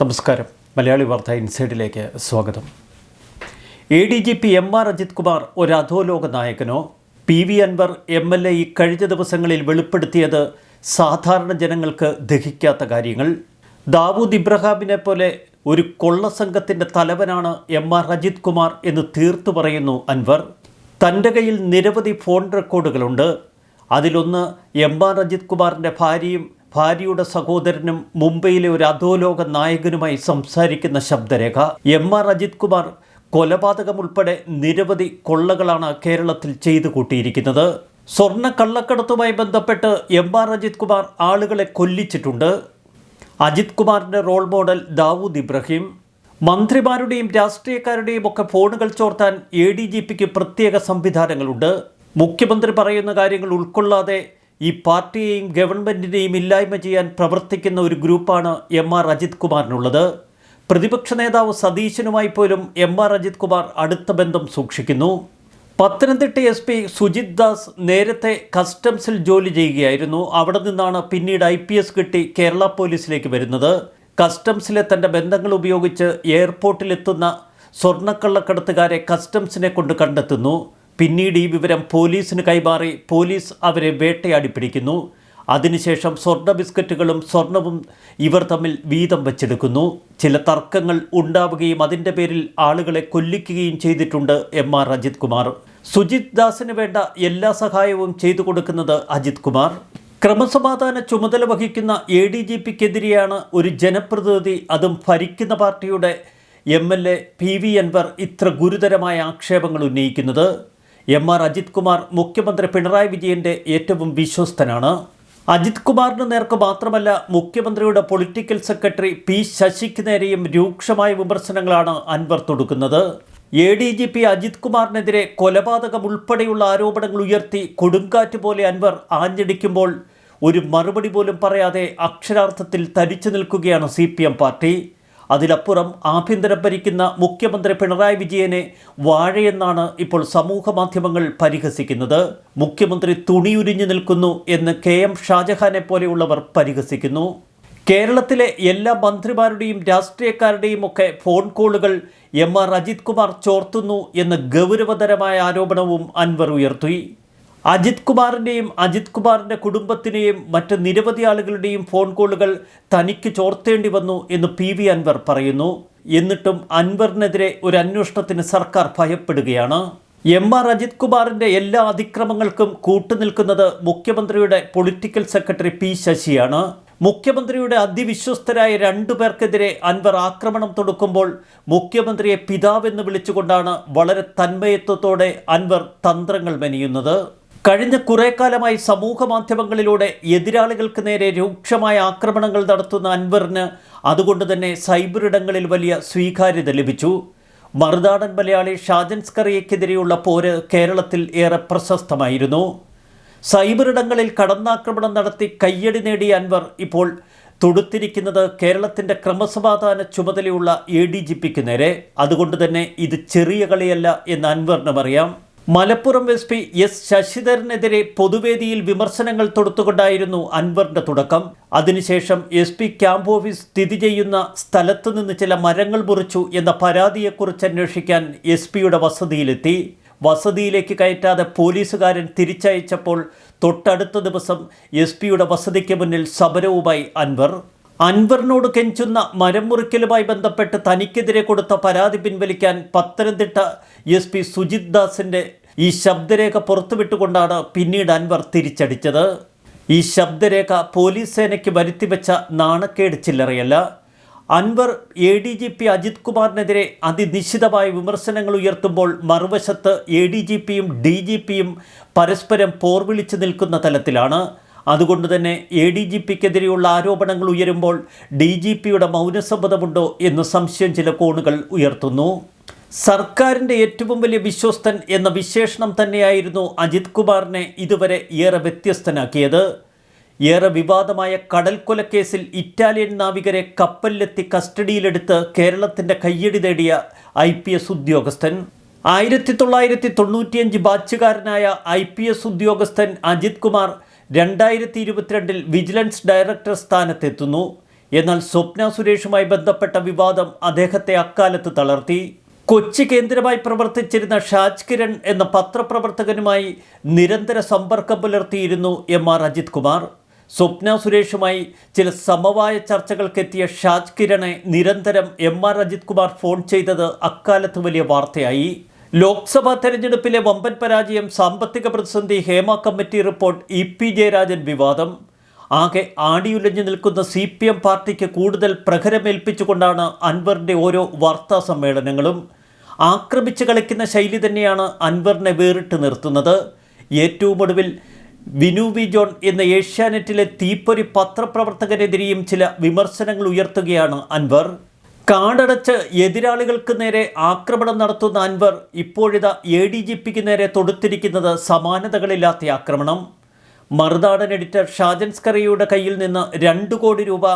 നമസ്കാരം. മലയാളി വാർത്ത ഇൻസൈഡിലേക്ക് സ്വാഗതം. A D G P M R Ajith Kumar ഒരു അധോലോക നായകനോ? P V Anvar M L A ഈ കഴിഞ്ഞ ദിവസങ്ങളിൽ വെളിപ്പെടുത്തിയത് സാധാരണ ജനങ്ങൾക്ക് ദഹിക്കാത്ത കാര്യങ്ങൾ. ദാവൂദ് ഇബ്രഹാമിനെ പോലെ ഒരു കൊള്ളസംഘത്തിന്റെ തലവനാണ് എം ആർ അജിത് കുമാർ എന്ന് തീർത്തു പറയുന്നു അൻവർ. തന്റെ കയ്യിൽ നിരവധി ഫോൺ റെക്കോർഡുകളുണ്ട്. അതിലൊന്ന് എം ആർ അജിത് കുമാറിന്റെ ഭാര്യയും ഭാര്യയുടെ സഹോദരനും മുംബൈയിലെ ഒരു അധോലോക നായകനുമായി സംസാരിക്കുന്ന ശബ്ദരേഖ. എം ആർ അജിത് കുമാർ കൊലപാതകം ഉൾപ്പെടെ നിരവധി കൊള്ളകളാണ് കേരളത്തിൽ ചെയ്തു കൂട്ടിയിരിക്കുന്നത്. സ്വർണ കള്ളക്കടത്തുമായി ബന്ധപ്പെട്ട് എം ആർ അജിത് കുമാർ ആളുകളെ കൊല്ലിച്ചിട്ടുണ്ട്. അജിത് കുമാറിന്റെ റോൾ മോഡൽ ദാവൂദ് ഇബ്രാഹിം. മന്ത്രിമാരുടെയും രാഷ്ട്രീയക്കാരുടെയും ഒക്കെ ഫോണുകൾ ചോർത്താൻ എ ഡി ജി പിക്ക് പ്രത്യേക സംവിധാനങ്ങളുണ്ട്. മുഖ്യമന്ത്രി പറയുന്ന കാര്യങ്ങൾ ഉൾക്കൊള്ളാതെ ഈ പാർട്ടിയെയും ഗവൺമെന്റിനെയും ഇല്ലായ്മ ചെയ്യാൻ പ്രവർത്തിക്കുന്ന ഒരു ഗ്രൂപ്പാണ് എം ആർ അജിത് കുമാറിനുള്ളത്. പ്രതിപക്ഷ നേതാവ് സതീശനുമായി പോലും എം ആർ അജിത് കുമാർ അടുത്ത ബന്ധം സൂക്ഷിക്കുന്നു. പത്തനംതിട്ട എസ് പി സുജിത് ദാസ് നേരത്തെ കസ്റ്റംസിൽ ജോലി ചെയ്യുകയായിരുന്നു. അവിടെ നിന്നാണ് പിന്നീട് ഐ പി എസ് കിട്ടി കേരള പോലീസിലേക്ക് വരുന്നത്. കസ്റ്റംസിലെ തന്റെ ബന്ധങ്ങൾ ഉപയോഗിച്ച് എയർപോർട്ടിലെത്തുന്ന സ്വർണക്കള്ളക്കടത്തുകാരെ കസ്റ്റംസിനെ കൊണ്ട് കണ്ടെത്തുന്നു. പിന്നീട് ഈ വിവരം പോലീസിന് കൈമാറി പോലീസ് അവരെ വേട്ടയാടി പിടിക്കുന്നു അതിനുശേഷം സ്വർണ ബിസ്ക്കറ്റുകളും സ്വർണവും ഇവർ തമ്മിൽ വീതം വച്ചെടുക്കുന്നു. ചില തർക്കങ്ങൾ ഉണ്ടാവുകയും അതിന്റെ പേരിൽ ആളുകളെ കൊല്ലിക്കുകയും ചെയ്തിട്ടുണ്ട് എം ആർ അജിത് കുമാർ. സുജിത് ദാസിന് വേണ്ട എല്ലാ സഹായവും ചെയ്തു കൊടുക്കുന്നത് അജിത് കുമാർ. ക്രമസമാധാന ചുമതല വഹിക്കുന്ന എ ഡി ജി പിക്കെതിരെയാണ് ഒരു ജനപ്രതിനിധി അതും ഭരിക്കുന്ന പാർട്ടിയുടെ M L A P V Anvar ഇത്ര ഗുരുതരമായ ആക്ഷേപങ്ങൾ ഉന്നയിക്കുന്നത്. എം ആർ അജിത് കുമാർ മുഖ്യമന്ത്രി പിണറായി വിജയന്റെ ഏറ്റവും വിശ്വസ്തനാണ്. അജിത് കുമാറിന് നേർക്ക് മാത്രമല്ല മുഖ്യമന്ത്രിയുടെ പൊളിറ്റിക്കൽ സെക്രട്ടറി പി ശശിക്ക് നേരെയും രൂക്ഷമായ വിമർശനങ്ങളാണ് Anvar തൊടുക്കുന്നത്. A D G P Ajith കുമാറിനെതിരെ കൊലപാതകം ഉൾപ്പെടെയുള്ള ആരോപണങ്ങൾ ഉയർത്തി കൊടുങ്കാറ്റ് പോലെ അൻവർ ആഞ്ഞടിക്കുമ്പോൾ ഒരു മറുപടി പോലും പറയാതെ അക്ഷരാർത്ഥത്തിൽ തരിച്ചു നിൽക്കുകയാണ് സി പാർട്ടി. അതിലപ്പുറം ആഭ്യന്തരം ഭരിക്കുന്ന മുഖ്യമന്ത്രി പിണറായി വിജയനെ വാഴയെന്നാണ് ഇപ്പോൾ സമൂഹ മാധ്യമങ്ങൾ പരിഹസിക്കുന്നത്. മുഖ്യമന്ത്രി തുണിയുരിഞ്ഞു നിൽക്കുന്നു എന്ന് കെ എം ഷാജഹാനെ പോലെയുള്ളവർ പരിഹസിക്കുന്നു. കേരളത്തിലെ എല്ലാ മന്ത്രിമാരുടെയും രാഷ്ട്രീയക്കാരുടെയും ഒക്കെ ഫോൺ കോളുകൾ എം ആർ അജിത് കുമാർ ചോർത്തുന്നു എന്ന ഗൗരവതരമായ ആരോപണവും അൻവർ ഉയർത്തി. അജിത് കുമാറിന്റെയും അജിത് കുമാറിന്റെ കുടുംബത്തിനെയും മറ്റ് നിരവധി ആളുകളുടെയും ഫോൺ കോളുകൾ തനിക്ക് ചോർത്തേണ്ടി വന്നു എന്ന് പി വി അൻവർ പറയുന്നു. എന്നിട്ടും അൻവറിനെതിരെ ഒരു അന്വേഷണത്തിന് സർക്കാർ ഭയപ്പെടുകയാണ്. എം ആർ അജിത് കുമാറിന്റെ എല്ലാ അതിക്രമങ്ങൾക്കും കൂട്ടുനിൽക്കുന്നത് മുഖ്യമന്ത്രിയുടെ പൊളിറ്റിക്കൽ സെക്രട്ടറി പി ശശിയാണ്. മുഖ്യമന്ത്രിയുടെ അതിവിശ്വസ്തരായ രണ്ടു പേർക്കെതിരെ അൻവർ ആക്രമണം തുടക്കുമ്പോൾ മുഖ്യമന്ത്രിയെ പിതാവെന്ന് വിളിച്ചുകൊണ്ടാണ് വളരെ തന്മയത്വത്തോടെ അൻവർ തന്ത്രങ്ങൾ മെനയുന്നത്. കഴിഞ്ഞ കുറേ കാലമായി സമൂഹ മാധ്യമങ്ങളിലൂടെ എതിരാളികൾക്ക് നേരെ രൂക്ഷമായ ആക്രമണങ്ങൾ നടത്തുന്ന അൻവറിന് അതുകൊണ്ട് തന്നെ സൈബർ ഇടങ്ങളിൽ വലിയ സ്വീകാര്യത ലഭിച്ചു. മറുനാടൻ മലയാളി ഷാജൻ സ്കറിയക്കെതിരെയുള്ള പോര് കേരളത്തിൽ ഏറെ പ്രശസ്തമായിരുന്നു. സൈബർ ഇടങ്ങളിൽ കടന്നാക്രമണം നടത്തി കയ്യടി നേടിയ അൻവർ ഇപ്പോൾ തൊടുത്തിരിക്കുന്നത് കേരളത്തിന്റെ ക്രമസമാധാന ചുമതലയുള്ള എ ഡി ജി പിക്ക് നേരെ. അതുകൊണ്ട് തന്നെ ഇത് ചെറിയ കളിയല്ല എന്ന് അൻവറിനും അറിയാം. മലപ്പുറം എസ് പി എസ് ശശിധരനെതിരെ പൊതുവേദിയിൽ വിമർശനങ്ങൾ തൊടുത്തുകൊണ്ടായിരുന്നു അൻവറിന്റെ തുടക്കം. അതിനുശേഷം എസ് പി ക്യാമ്പ് ഓഫീസ് സ്ഥിതി ചെയ്യുന്ന സ്ഥലത്തു നിന്ന് ചില മരങ്ങൾ മുറിച്ചു എന്ന പരാതിയെക്കുറിച്ച് അന്വേഷിക്കാൻ എസ് പിയുടെ വസതിയിലെത്തി. വസതിയിലേക്ക് കയറ്റാതെ പോലീസുകാരൻ തിരിച്ചയച്ചപ്പോൾ തൊട്ടടുത്ത ദിവസം എസ് പിയുടെ വസതിക്ക് മുന്നിൽ സമരവുമായി അൻവർ അൻവറിനോട് കെഞ്ചുന്ന മരം മുറിക്കലുമായി ബന്ധപ്പെട്ട് തനിക്കെതിരെ കൊടുത്ത പരാതി പിൻവലിക്കാൻ പത്തനംതിട്ട എസ് പി സുജിത് ദാസിന്റെ ഈ ശബ്ദരേഖ പുറത്തുവിട്ടുകൊണ്ടാണ് പിന്നീട് അൻവർ തിരിച്ചടിച്ചത്. ഈ ശബ്ദരേഖ പോലീസ് സേനയ്ക്ക് വരുത്തിവെച്ച നാണക്കേട് ചില്ലറയല്ല. Anvar A D G P Ajith കുമാറിനെതിരെ അതിനിശ്ചിതമായ വിമർശനങ്ങൾ ഉയർത്തുമ്പോൾ മറുവശത്ത് എ ഡി ജി പിയും ഡി ജി പിയും പരസ്പരം പോർവിളിച്ചു നിൽക്കുന്ന തലത്തിലാണ്. അതുകൊണ്ട് തന്നെ എ ഡി ജി പിക്കെതിരെയുള്ള ആരോപണങ്ങൾ ഉയരുമ്പോൾ ഡി ജി പിയുടെ മൗനസമ്മതമുണ്ടോ എന്ന് സംശയം ചില കോണുകൾ ഉയർത്തുന്നു. സർക്കാരിന്റെ ഏറ്റവും വലിയ വിശ്വസ്തൻ എന്ന വിശേഷണം തന്നെയായിരുന്നു അജിത് കുമാറിനെ ഇതുവരെ ഏറെ വ്യത്യസ്തനാക്കിയത്. ഏറെ വിവാദമായ കടൽക്കൊലക്കേസിൽ ഇറ്റാലിയൻ നാവികരെ കപ്പലിലെത്തി കസ്റ്റഡിയിലെടുത്ത് കേരളത്തിന്റെ കയ്യടി നേടിയ ഐ പി എസ് ഉദ്യോഗസ്ഥൻ. ആയിരത്തി തൊള്ളായിരത്തി തൊണ്ണൂറ്റിയഞ്ച് ബാച്ചുകാരനായ ഐ പി എസ് ഉദ്യോഗസ്ഥൻ അജിത് കുമാർ രണ്ടായിരത്തി ഇരുപത്തിരണ്ടിൽ വിജിലൻസ് ഡയറക്ടർ സ്ഥാനത്തെത്തുന്നു. എന്നാൽ സ്വപ്ന സുരേഷുമായി ബന്ധപ്പെട്ട വിവാദം അദ്ദേഹത്തെ അക്കാലത്ത് തളർത്തി. കൊച്ചി കേന്ദ്രമായി പ്രവർത്തിച്ചിരുന്ന ഷാജ് കിരൺ എന്ന പത്രപ്രവർത്തകനുമായി നിരന്തര സമ്പർക്കം പുലർത്തിയിരുന്നു എം ആർ അജിത് കുമാർ. സ്വപ്ന സുരേഷുമായി ചില സമവായ ചർച്ചകൾക്കെത്തിയ ഷാജ് കിരണെ നിരന്തരം M R Ajith Kumar phone ചെയ്തത് അക്കാലത്ത് വലിയ വാർത്തയായി. ലോക്സഭാ തെരഞ്ഞെടുപ്പിലെ വമ്പൻ പരാജയം സാമ്പത്തിക പ്രതിസന്ധി Hema committee report E P Jayarajan വിവാദം. ആകെ ആടിയുലഞ്ഞു നിൽക്കുന്ന സി പി എം പാർട്ടിക്ക് കൂടുതൽ പ്രഹരമേൽപ്പിച്ചുകൊണ്ടാണ് അൻവറിന്റെ ഓരോ വാർത്താ സമ്മേളനങ്ങളും. ആക്രമിച്ച് കളിക്കുന്ന ശൈലി തന്നെയാണ് അൻവറിനെ വേറിട്ട് നിർത്തുന്നത്. ഏറ്റവും ഒടുവിൽ വിനു വി ജോൺ എന്ന ഏഷ്യാനെറ്റിലെ തീപ്പൊരി പത്രപ്രവർത്തകനെതിരെയും ചില വിമർശനങ്ങൾ ഉയർത്തുകയാണ് അൻവർ. കാടടച്ച് എതിരാളികൾക്ക് നേരെ ആക്രമണം നടത്തുന്ന അൻവർ ഇപ്പോഴിത എ ഡി ജി പിക്ക് നേരെ തൊടുത്തിരിക്കുന്നത് സമാനതകളില്ലാത്ത ആക്രമണം. മറുനാടൻ എഡിറ്റർ ഷാജൻ സ്കറിയുടെ കയ്യിൽ നിന്ന് രണ്ട് കോടി രൂപ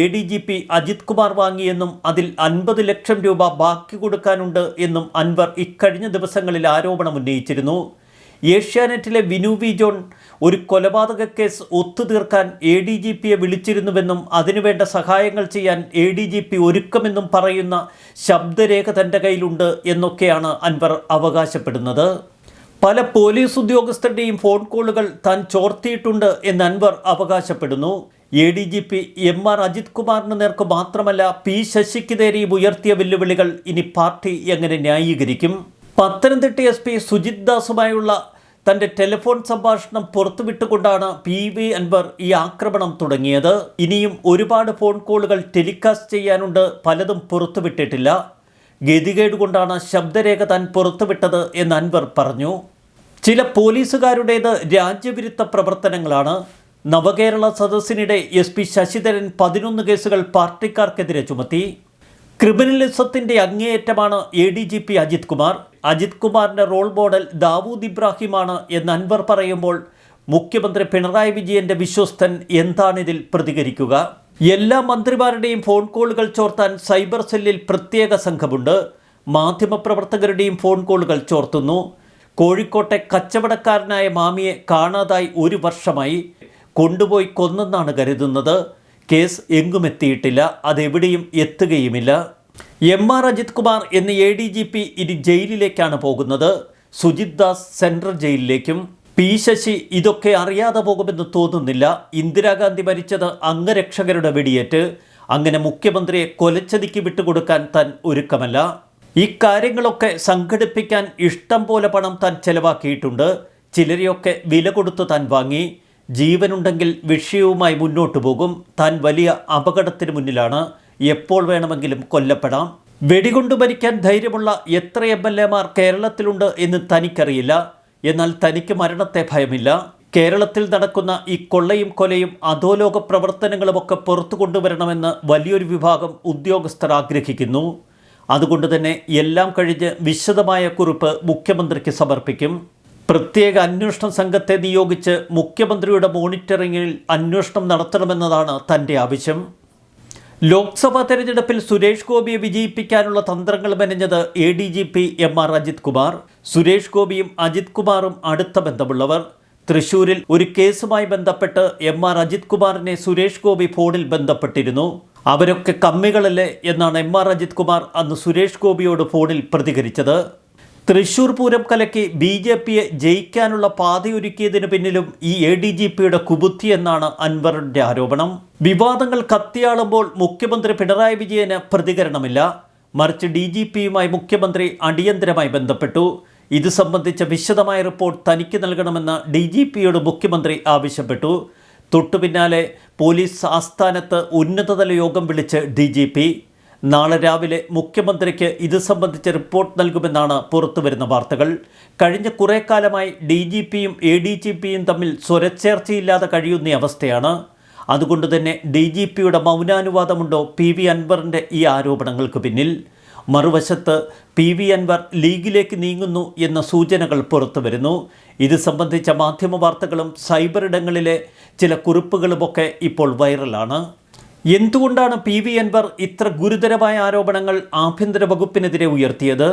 A D G P Ajith Kumar വാങ്ങിയെന്നും അതിൽ അൻപത് ലക്ഷം രൂപ ബാക്കി കൊടുക്കാനുണ്ട് എന്നും അൻവർ ഇക്കഴിഞ്ഞ ദിവസങ്ങളിൽ ആരോപണം ഉന്നയിച്ചിരുന്നു. ഏഷ്യാനെറ്റിലെ വിനു വി ജോൺ ഒരു കൊലപാതക കേസ് ഒത്തുതീർക്കാൻ എ ഡി ജി പിയെ വിളിച്ചിരുന്നുവെന്നും അതിനുവേണ്ട സഹായങ്ങൾ ചെയ്യാൻ എ ഡി ജി പി ഒരുക്കമെന്നും പറയുന്ന ശബ്ദരേഖ തന്റെ കയ്യിലുണ്ട് എന്നൊക്കെയാണ് അൻവർ അവകാശപ്പെടുന്നത്. പല പോലീസ് ഉദ്യോഗസ്ഥരുടെയും ഫോൺ കോളുകൾ താൻ ചോർത്തിയിട്ടുണ്ട് എന്ന് അൻവർ അവകാശപ്പെടുന്നു. A D G P M R Ajith കുമാറിന് നേർക്ക് മാത്രമല്ല പി ശശിക്ക് നേരെയും ഉയർത്തിയ വെല്ലുവിളികൾ ഇനി പാർട്ടി എങ്ങനെ ന്യായീകരിക്കും? പത്തനംതിട്ട എസ് പി സുജിത് ദാസുമായുള്ള തന്റെ ടെലിഫോൺ സംഭാഷണം പുറത്തുവിട്ടുകൊണ്ടാണ് പി വി അൻവർ ഈ ആക്രമണം തുടങ്ങിയത്. ഇനിയും ഒരുപാട് ഫോൺ കോളുകൾ ടെലികാസ്റ്റ് ചെയ്യാനുണ്ട്. പലതും പുറത്തുവിട്ടിട്ടില്ല. ഗതികേട് കൊണ്ടാണ് ശബ്ദരേഖ താൻ പുറത്തുവിട്ടത് എന്ന് അൻവർ പറഞ്ഞു. ചില പോലീസുകാരുടേത് രാജ്യവിരുദ്ധ പ്രവർത്തനങ്ങളാണ്. നവകേരള സദസ്സിനിടെ എസ് പി ശശിധരൻ പതിനൊന്ന് കേസുകൾ പാർട്ടിക്കാർക്കെതിരെ ചുമത്തി. ക്രിമിനലിസത്തിന്റെ അങ്ങേയറ്റമാണ് A D G P Ajith Kumar. Ajith കുമാറിന്റെ റോൾ മോഡൽ ദാവൂദ് ഇബ്രാഹിമാണ് എന്ന് അൻവർ പറയുമ്പോൾ മുഖ്യമന്ത്രി പിണറായി വിജയന്റെ വിശ്വസ്തൻ എന്താണിതിൽ പ്രതികരിക്കുക? എല്ലാ മന്ത്രിമാരുടെയും ഫോൺ കോളുകൾ ചോർത്താൻ സൈബർ സെല്ലിൽ പ്രത്യേക സംഘമുണ്ട്. മാധ്യമപ്രവർത്തകരുടെയും ഫോൺ കോളുകൾ ചോർത്തുന്നു. കോഴിക്കോട്ടെ കച്ചവടക്കാരനായ മാമിയെ കാണാതായി ഒരു വർഷമായി. കൊണ്ടുപോയി കൊന്നെന്നാണ് കരുതുന്നത്. കേസ് എങ്ങും എത്തിയിട്ടില്ല അതെവിടെയും എത്തുകയുമില്ല. എം ആർ അജിത് കുമാർ എന്ന എ ഡി ജി പി ഇനി ജയിലിലേക്കാണ് പോകുന്നത്. സുജിത് ദാസ് സെൻട്രൽ ജയിലിലേക്കും. പി ശശി ഇതൊക്കെ അറിയാതെ പോകുമെന്ന് തോന്നുന്നില്ല. ഇന്ദിരാഗാന്ധി മരിച്ചത് അംഗരക്ഷകരുടെ വെടിയേറ്റ്. അങ്ങനെ മുഖ്യമന്ത്രിയെ കൊലച്ചതിക്ക് വിട്ടുകൊടുക്കാൻ താൻ ഒരുക്കമല്ല. ഇക്കാര്യങ്ങളൊക്കെ സംഘടിപ്പിക്കാൻ ഇഷ്ടം പോലെ പണം താൻ ചെലവാക്കിയിട്ടുണ്ട്. ചിലരെയൊക്കെ വില കൊടുത്ത് താൻ വാങ്ങി. ജീവനുണ്ടെങ്കിൽ വിഷയവുമായി മുന്നോട്ടു പോകും. താൻ വലിയ അപകടത്തിന് മുന്നിലാണ്. എപ്പോൾ വേണമെങ്കിലും കൊല്ലപ്പെടാം. വെടികൊണ്ടു മരിക്കാൻ ധൈര്യമുള്ള എത്ര എം എൽ എമാർ കേരളത്തിലുണ്ട് എന്ന് തനിക്കറിയില്ല. എന്നാൽ തനിക്ക് മരണത്തെ ഭയമില്ല. കേരളത്തിൽ നടക്കുന്ന ഈ കൊള്ളയും കൊലയും അധോലോക പ്രവർത്തനങ്ങളുമൊക്കെ പുറത്തു കൊണ്ടുവരണമെന്ന് വലിയൊരു വിഭാഗം ഉദ്യോഗസ്ഥർ ആഗ്രഹിക്കുന്നു. അതുകൊണ്ട് തന്നെ എല്ലാം കഴിഞ്ഞ് വിശദമായ കുറിപ്പ് മുഖ്യമന്ത്രിക്ക് സമർപ്പിക്കും. പ്രത്യേക അന്വേഷണ സംഘത്തെ നിയോഗിച്ച് മുഖ്യമന്ത്രിയുടെ മോണിറ്ററിംഗിൽ അന്വേഷണം നടത്തണമെന്നതാണ് തന്റെ ആവശ്യം. ലോക്സഭാ തെരഞ്ഞെടുപ്പിൽ സുരേഷ് ഗോപിയെ വിജയിപ്പിക്കാനുള്ള തന്ത്രങ്ങൾ മെനഞ്ഞത് A D G P M R Ajith Kumar Suresh ഗോപിയും അജിത് കുമാറും അടുത്ത ബന്ധമുള്ളവർ. തൃശൂരിൽ ഒരു കേസുമായി ബന്ധപ്പെട്ട് എം ആർ അജിത് കുമാറിനെ സുരേഷ് ഗോപി ഫോണിൽ ബന്ധപ്പെട്ടിരുന്നു. അവരൊക്കെ കമ്മികളല്ലേ എന്നാണ് എം ആർ അജിത് കുമാർ അന്ന് സുരേഷ് ഗോപിയോട് ഫോണിൽ പ്രതികരിച്ചത്. തൃശൂർ പൂരം കലക്കി ബി ജെ പിയെ ജയിക്കാനുള്ള പാതയൊരുക്കിയതിന് പിന്നിലും ഈ എ ഡി ജി പിയുടെ കുബുദ്ധി എന്നാണ് അൻവറിന്റെ ആരോപണം. വിവാദങ്ങൾ കത്തിയാളുമ്പോൾ മുഖ്യമന്ത്രി പിണറായി വിജയന് പ്രതികരണമില്ല. മറിച്ച് ഡി ജി പിയുമായി മുഖ്യമന്ത്രി അടിയന്തരമായി ബന്ധപ്പെട്ടു. ഇത് സംബന്ധിച്ച വിശദമായ റിപ്പോർട്ട് തനിക്ക് നൽകണമെന്ന് ഡി ജി പിയോട് മുഖ്യമന്ത്രി ആവശ്യപ്പെട്ടു. തൊട്ടു പിന്നാലെ പോലീസ് ആസ്ഥാനത്ത് ഉന്നതതല യോഗം വിളിച്ച് ഡി ജി പി. നാളെ രാവിലെ മുഖ്യമന്ത്രിക്ക് ഇത് സംബന്ധിച്ച റിപ്പോർട്ട് നൽകുമെന്നാണ് പുറത്തുവരുന്ന വാർത്തകൾ. കഴിഞ്ഞ കുറേ കാലമായി ഡി ജി പിയും എ ഡി ജി പിയും തമ്മിൽ സ്വരച്ചേർച്ചയില്ലാതെ കഴിയുന്ന അവസ്ഥയാണ്. അതുകൊണ്ട് തന്നെ ഡി ജി പിയുടെ മൗനാനുവാദമുണ്ടോ പി വി അൻവറിന്റെ ഈ ആരോപണങ്ങൾക്ക് പിന്നിൽ? മറുവശത്ത് പി വി അൻവർ ലീഗിലേക്ക് നീങ്ങുന്നു എന്ന സൂചനകൾ പുറത്തു വരുന്നു ഇത് സംബന്ധിച്ച മാധ്യമ വാർത്തകളും സൈബർ ഇടങ്ങളിലെ ചില കുറിപ്പുകളുമൊക്കെ ഇപ്പോൾ വൈറലാണ്. എന്തുകൊണ്ടാണ് പി വി അൻവർ ഇത്ര ഗുരുതരമായ ആരോപണങ്ങൾ ആഭ്യന്തര വകുപ്പിനെതിരെ ഉയർത്തിയത്?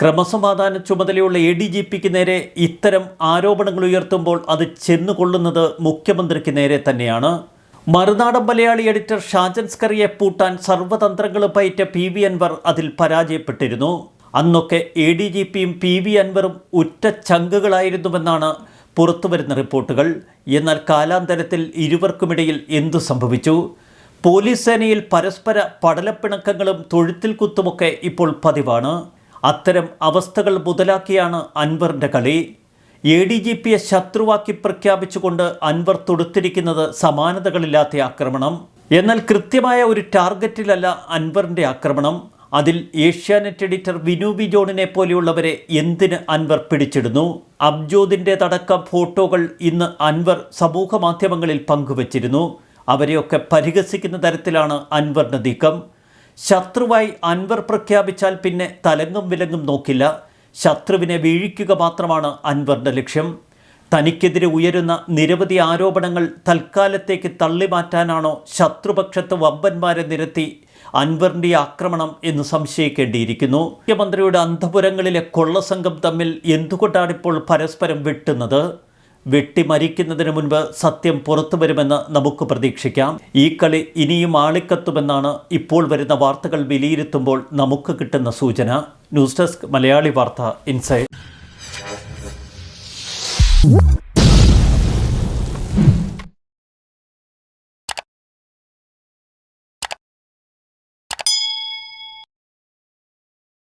ക്രമസമാധാന ചുമതലയുള്ള എ ഡി ജി പിക്ക് നേരെ ഇത്തരം ആരോപണങ്ങൾ ഉയർത്തുമ്പോൾ അത് ചെന്നുകൊള്ളുന്നത് മുഖ്യമന്ത്രിക്ക് നേരെ തന്നെയാണ്. മറുനാടൻ മലയാളി എഡിറ്റർ ഷാജൻ സ്കറിയെ പൂട്ടാൻ സർവതന്ത്രങ്ങൾ പയറ്റ പി വി അൻവർ അതിൽ പരാജയപ്പെട്ടിരുന്നു. അന്നൊക്കെ എ ഡി ജി പിയും പി വി അൻവറും ഉറ്റ ചങ്കുകളായിരുന്നുവെന്നാണ് പുറത്തുവരുന്ന റിപ്പോർട്ടുകൾ. എന്നാൽ കാലാന്തരത്തിൽ ഇരുവർക്കുമിടയിൽ എന്തു സംഭവിച്ചു? പോലീസ് സേനയിൽ പരസ്പര പടലപ്പിണക്കങ്ങളും തൊഴുത്തിൽ കുത്തുമൊക്കെ ഇപ്പോൾ പതിവാണ്. അത്തരം അവസ്ഥകൾ മുതലാക്കിയാണ് അൻവറിന്റെ കളി. എ ഡി ജി പിയെ ശത്രുവാക്കി പ്രഖ്യാപിച്ചുകൊണ്ട് അൻവർ തൊടുത്തിരിക്കുന്നത് സമാനതകളില്ലാത്ത ആക്രമണം. എന്നാൽ കൃത്യമായ ഒരു ടാർഗറ്റിലല്ല അൻവറിന്റെ ആക്രമണം. അതിൽ ഏഷ്യാനെറ്റ് എഡിറ്റർ വിനു ജോണിനെ പോലെയുള്ളവരെ എന്തിന് അൻവർ പിടിച്ചിടുന്നു? അബ്ജോദിന്റെതടക്കം ഫോട്ടോകൾ ഇന്ന് അൻവർ സമൂഹ മാധ്യമങ്ങളിൽ പങ്കുവച്ചിരുന്നു. അവരെയൊക്കെ പരിഹസിക്കുന്ന തരത്തിലാണ് അൻവറിന്റെ നീക്കം. ശത്രുവായി അൻവർ പ്രഖ്യാപിച്ചാൽ പിന്നെ തലങ്ങും വിലങ്ങും നോക്കില്ല. ശത്രുവിനെ വീഴിക്കുക മാത്രമാണ് അൻവറിന്റെ ലക്ഷ്യം. തനിക്കെതിരെ ഉയരുന്ന നിരവധി ആരോപണങ്ങൾ തൽക്കാലത്തേക്ക് തള്ളിമാറ്റാനാണോ ശത്രുപക്ഷത്ത് വമ്പന്മാരെ നിരത്തി അൻവറിന്റെ ആക്രമണം എന്ന് സംശയിക്കേണ്ടിയിരിക്കുന്നു. മുഖ്യമന്ത്രിയുടെ അന്തപുരങ്ങളിലെ കൊള്ളസംഘം തമ്മിൽ എന്തുകൊണ്ടാണിപ്പോൾ പരസ്പരം വെട്ടുന്നത്? വെട്ടിമരിക്കുന്നതിന് മുൻപ് സത്യം പുറത്തു വരുമെന്ന് നമുക്ക് പ്രതീക്ഷിക്കാം. ഈ കളി ഇനിയും ആളിക്കത്തുമെന്നാണ് ഇപ്പോൾ വരുന്ന വാർത്തകൾ വിലയിരുത്തുമ്പോൾ നമുക്ക് കിട്ടുന്ന സൂചന. ന്യൂസ് ഡെസ്ക് മലയാളി വാർത്ത ഇൻസൈഡ്.